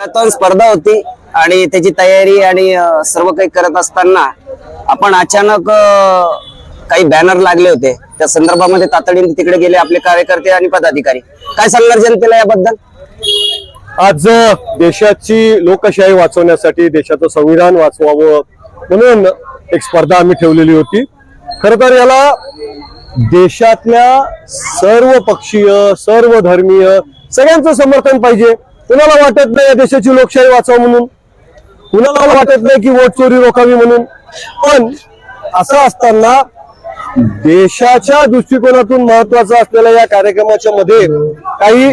Marathon स्पर्धा होती आणि त्याची तयारी आणि सर्व काही करत असताना आपण अचानक काही बॅनर लागले होते. त्या संदर्भामध्ये तातडीने तिकडे गेले आपले कार्यकर्ते आणि पदाधिकारी. काय सांगणार जनतेला याबद्दल? आज देशाची लोकशाही वाचवण्यासाठी देशाचं संविधान वाचवावं म्हणून एक स्पर्धा आम्ही ठेवलेली होती. खर तर याला देशातल्या सर्व पक्षीय सर्व धर्मीय सगळ्यांचं समर्थन पाहिजे. कुणाला वाटत नाही या देशाची लोकशाही वाचावं म्हणून? कुणाला वाटत नाही की वोट चोरी रोखावी म्हणून? पण असं असताना देशाच्या दृष्टिकोनातून महत्वाचं असलेल्या या कार्यक्रमाच्या मध्ये काही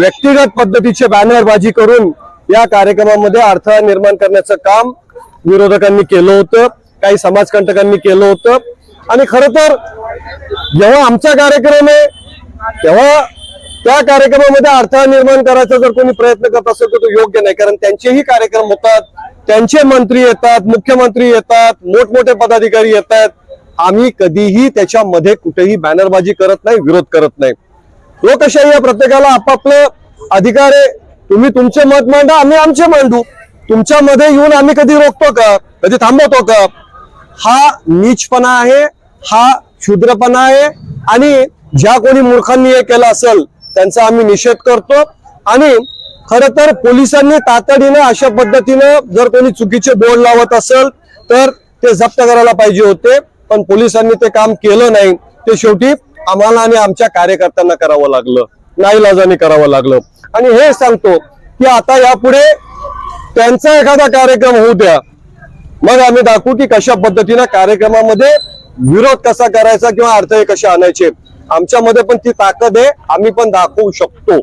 व्यक्तिगत पद्धतीचे बॅनरबाजी करून या कार्यक्रमामध्ये अडथळा निर्माण करण्याचं काम विरोधकांनी केलं होतं काही समाजकंटकांनी केलं होतं. आणि खरं तर जेव्हा आमचा कार्यक्रम आहे तेव्हा त्या कार्यक्रमामध्ये अडथळा निर्माण करायचा जर कोणी प्रयत्न करत असेल तर तो योग्य नाही. कारण त्यांचेही कार्यक्रम होतात त्यांचे मंत्री येतात मुख्यमंत्री येतात मोठमोठे पदाधिकारी येतात. आम्ही कधीही त्याच्यामध्ये कुठेही बॅनरबाजी करत नाही विरोध करत नाही. लोकशाही या प्रत्येकाला आपापलं अधिकार आहे. तुम्ही तुमचे मत मांडा आम्ही आमचे मांडू. तुमच्यामध्ये येऊन आम्ही कधी रोखतो का? कधी थांबवतो का? हा नीचपणा आहे हा क्षुद्रपणा आहे. आणि ज्या कोणी मूर्खांनी हे केलं असेल त्यांचा आम्ही निषेध करतो. आणि खर तर पोलिसांनी तातडीने अशा पद्धतीनं जर कोणी चुकीचे बोर्ड लावत असेल तर ते जप्त करायला पाहिजे होते. पण पोलिसांनी ते काम केलं नाही. ते शेवटी आम्हाला आणि आमच्या कार्यकर्त्यांना करावं लागलं. नाईलाजाने करावं लागलं. आणि हे सांगतो की आता यापुढे त्यांचा एखादा कार्यक्रम होऊ द्या. मग आम्ही दाखवू की कशा पद्धतीनं कार्यक्रमामध्ये विरोध कसा करायचा किंवा अडथळे कसे आणायचे. आमच्यामध्ये पण ती ताकद आहे आम्ही पण दाखवू शकतो.